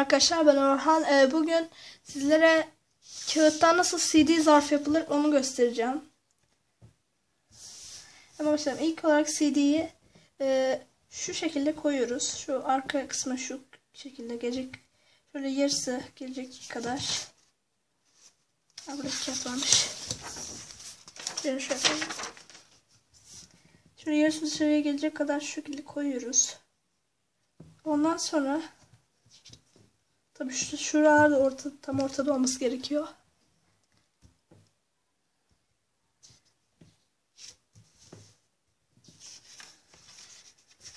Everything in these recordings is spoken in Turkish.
arkadaşlar ben Orhan. Ee, bugün sizlere kağıttan nasıl CD zarf yapılır onu göstereceğim. Hemen başlayalım. İlk olarak CD'yi e, şu şekilde koyuyoruz. Şu arka kısmı şu şekilde gelecek. Şöyle yarısı gelecek kadar. Ha, burada kağıt varmış. Şöyle şöyle. Şöyle yarısı dışarıya gelecek kadar şu şekilde koyuyoruz. Ondan sonra Tabii şu şuralarda orta, tam ortada olması gerekiyor.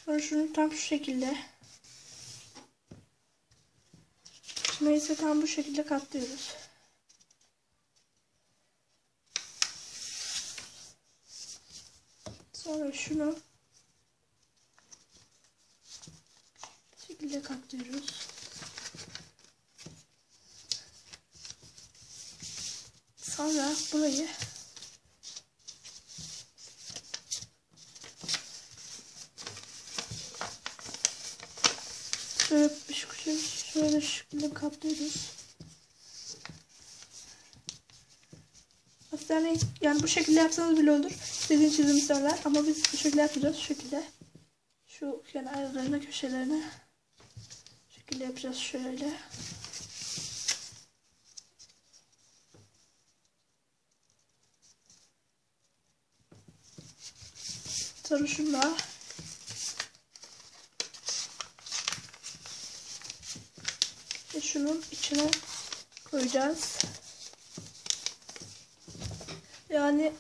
Sonra şunu tam şu şekilde. Şimdi ise tam bu şekilde katlıyoruz. Sonra şunu bu şekilde katlıyoruz. Sonra burayı şöyle şöyle, şöyle şekilde kaplıyoruz. Yani, yani bu şekilde yapsanız bile olur. Sizin çizim söyler ama biz bu şekilde yapacağız. Şu şekilde. Şu kenarlarına köşelerine. Şu şekilde yapacağız şöyle. Sonra şunla ve şunun içine koyacağız. Yani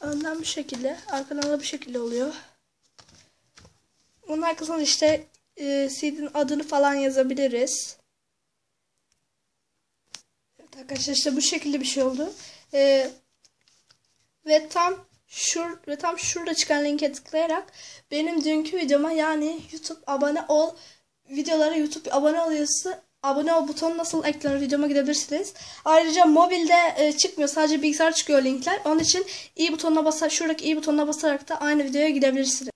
önden bir şekilde, arkadan da bir şekilde oluyor. Onun arkasına işte e, CD'nin adını falan yazabiliriz. Evet arkadaşlar işte bu şekilde bir şey oldu. E, ve tam şur ve tam şurada çıkan linke tıklayarak benim dünkü videoma yani YouTube abone ol videolara YouTube abone oluyorsa abone ol butonu nasıl eklenir videoma gidebilirsiniz. Ayrıca mobilde e, çıkmıyor sadece bilgisayar çıkıyor linkler. Onun için i butonuna basar şuradaki i butonuna basarak da aynı videoya gidebilirsiniz.